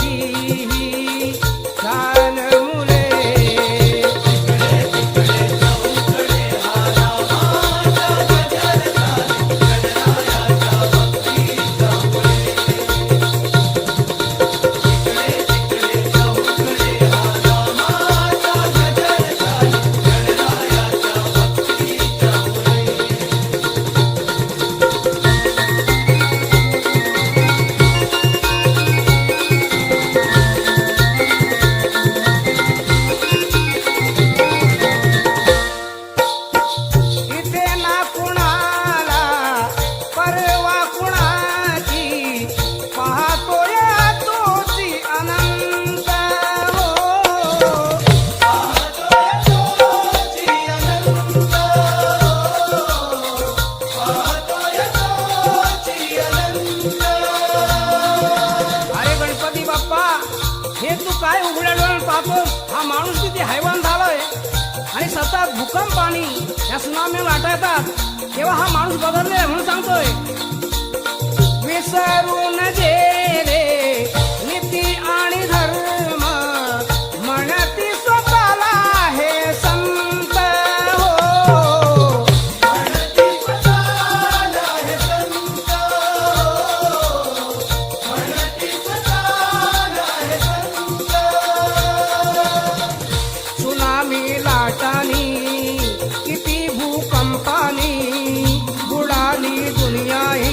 aqui. हे तू काय उघड्या डोळ्यानं पाहतो हा माणूस किती हैवान झालाय. आणि सतत भूकंप आणि या सुनामी लाटायतात. तेव्हा हा माणूस बदलले म्हणून सांगतोय. विसरून जे बुडाली